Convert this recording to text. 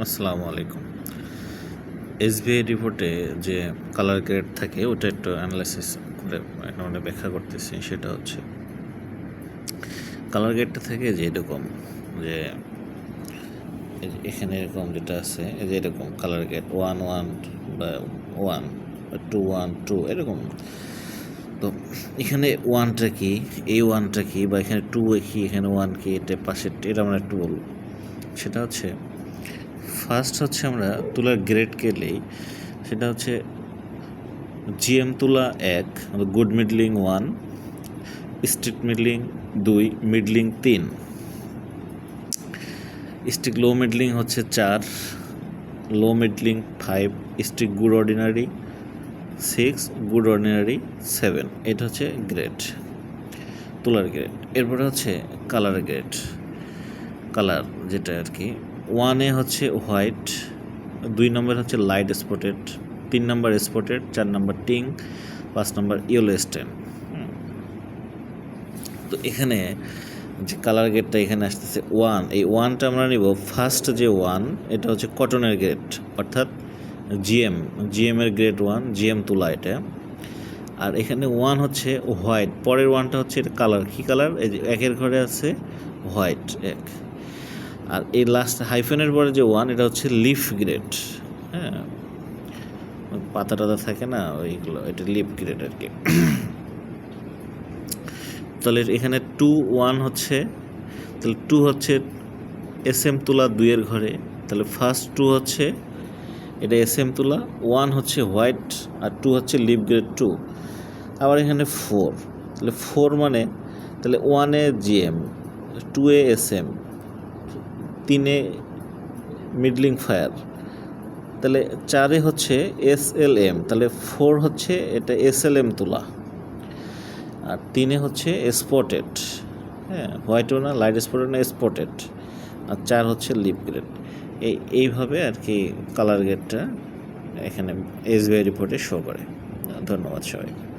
আসসালামু আলাইকুম। এসবিআই রিপোর্টে যে কালার গ্রেড থাকে, ওটা একটু অ্যানালাইসিস করে এখানে ব্যাখ্যা করতেছি, সেটা হচ্ছে কালার গ্রেডটা থাকে যে এরকম, যে এখানে এরকম যেটা আছে যে এরকম কালার গ্রেড ওয়ান ওয়ান বা ওয়ান টু ওয়ান টু এরকম। তো এখানে ওয়ানটা কি, এই ওয়ানটা কি, বা এখানে টু কি, এখানে ওয়ান কি, এটা পাশে এটা আমরা একটু বলব। সেটা হচ্ছে ফার্স্ট হচ্ছে আমরা তুলার গ্রেড কেলেই সেটা হচ্ছে জিএম তুলা এক good middling one strict middling দুই মিডলিং তিন। স্টিক লো মিডলিং হচ্ছে চার low middling five strict good ordinary six good ordinary seven এটা হচ্ছে গ্রেড তুলার গ্রেড এরপরে হচ্ছে কালার গ্রেড কালার যেটা আর কি ওয়ানে হচ্ছে হোয়াইট দুই নম্বর হচ্ছে লাইট স্পটেড তিন নম্বর স্পটেড চার নম্বর টিং পাঁচ নম্বর ইয়েলো স্টেন তো এখানে যে কালার গেটটা এখানে আসতেছে ওয়ান এই ওয়ানটা আমরা নিব ফার্স্ট যে ওয়ান এটা হচ্ছে কটনের গ্রেড অর্থাৎ জিএম জিএম এর গ্রেড ওয়ান জিএম তুলা এটা। আর এখানে ওয়ান হচ্ছে হোয়াইট পরের ওয়ানটা হচ্ছে এটা কালার কী কালার এই যে একের ঘরে আছে হোয়াইট এক। আর এই লাস্ট হাইফেনের পরে যে ওয়ান এটা হচ্ছে লিফ গ্রেড হ্যাঁ? পাতা টাতা থাকে না, ওইগুলো, এটা লিফ গ্রেড আর কি। তাহলে এখানে টু ওয়ান হচ্ছে, তাহলে টু হচ্ছে এস এম তুলা দুইয়ের ঘরে। তাহলে ফার্স্ট টু হচ্ছে, এটা এস এম তুলা ওয়ান হচ্ছে হোয়াইট আর টু হচ্ছে লিপ গ্রেড টু আবার এখানে ফোর তাহলে ফোর মানে তাহলে ওয়ানে জিএম টু এ এস এম তিনে মিডলিং ফায়ার। তাহলে চারে হচ্ছে এস এল এম, তাহলে ফোর হচ্ছে এটা এস এল এম তুলা। আর তিনে হচ্ছে স্পটেড হ্যাঁ হোয়াইটও না লাইট স্পটেড না স্পটেড। আর চার হচ্ছে লিপ গ্রেড। এই, এইভাবে আর কি কালার গ্রেডটা এখানে এস এসবিআই রিপোর্টে শো করে। ধন্যবাদ সবাইকে।